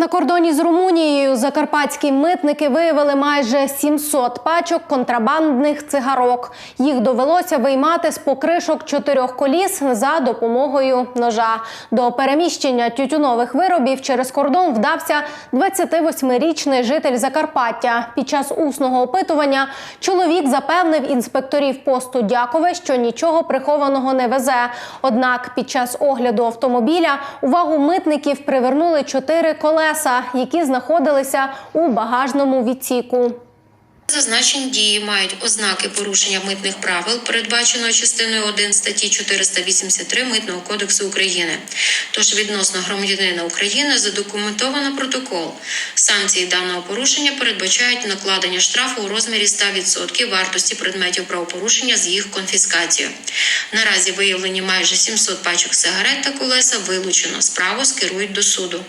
На кордоні з Румунією закарпатські митники виявили майже 700 пачок контрабандних цигарок. Їх довелося виймати з покришок чотирьох коліс за допомогою ножа. До переміщення тютюнових виробів через кордон вдався 28-річний житель Закарпаття. Під час усного опитування чоловік запевнив інспекторів посту Дякове, що нічого прихованого не везе. Однак під час огляду автомобіля увагу митників привернули чотири колеса, які знаходилися у багажному відсіку. Зазначені дії мають ознаки порушення митних правил, передбаченого частиною 1 статті 483 Митного кодексу України. Тож відносно громадянина України задокументовано протокол. Санкції даного порушення передбачають накладення штрафу у розмірі 100% вартості предметів правопорушення з їх конфіскацією. Наразі виявлені майже 700 пачок сигарет та колеса вилучено. Справу скерують до суду.